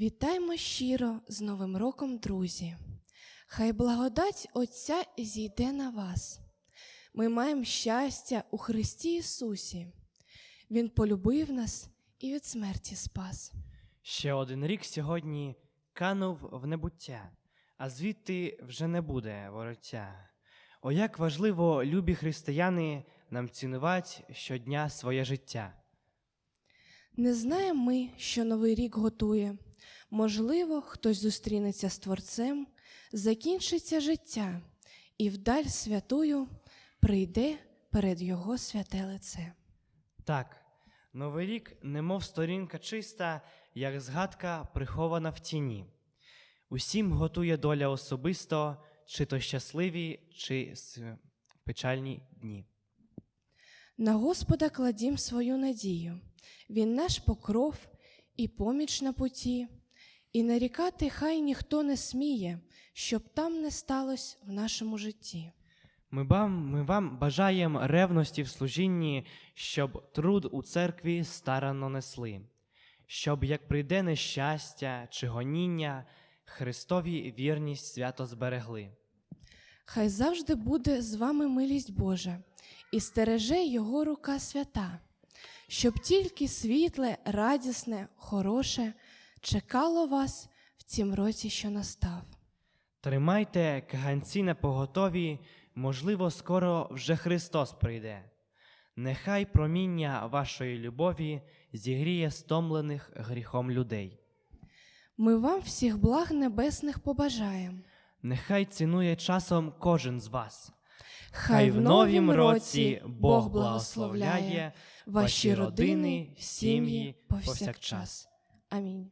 Вітаймо щиро з Новим роком, друзі! Хай благодать Отця зійде на вас. Ми маємо щастя у Христі Ісусі. Він полюбив нас і від смерті спас. Ще один рік сьогодні канув в небуття, а звідти вже не буде вороття. О, як важливо, любі християни, нам цінувати щодня своє життя. Не знаємо ми, що новий рік готує. Можливо, хтось зустрінеться з Творцем, закінчиться життя, і вдаль святую прийде перед Його святе лице. Так, новий рік, немов сторінка чиста, як згадка прихована в тіні. Усім готує доля особисто, чи то щасливі, чи печальні дні. На Господа кладім свою надію, Він наш покров і поміч на путі, і нарікати хай ніхто не сміє, щоб там не сталося в нашому житті. Ми вам, ми вам бажаємо ревності в служінні, щоб труд у церкві старанно несли, щоб як прийде нещастя чи гоніння, Христові вірність свято зберегли. Хай завжди буде з вами милість Божа, і стереже Його рука свята, щоб тільки світле, радісне, хороше чекало вас в цім році, що настав. Тримайте каганці на поготові, можливо, скоро вже Христос прийде. Нехай проміння вашої любові зігріє стомлених гріхом людей. Ми вам всіх благ небесних побажаємо. Нехай цінує часом кожен з вас. Хай в новім році Бог благословляє ваші родини, сім'ї повсякчас. Амінь.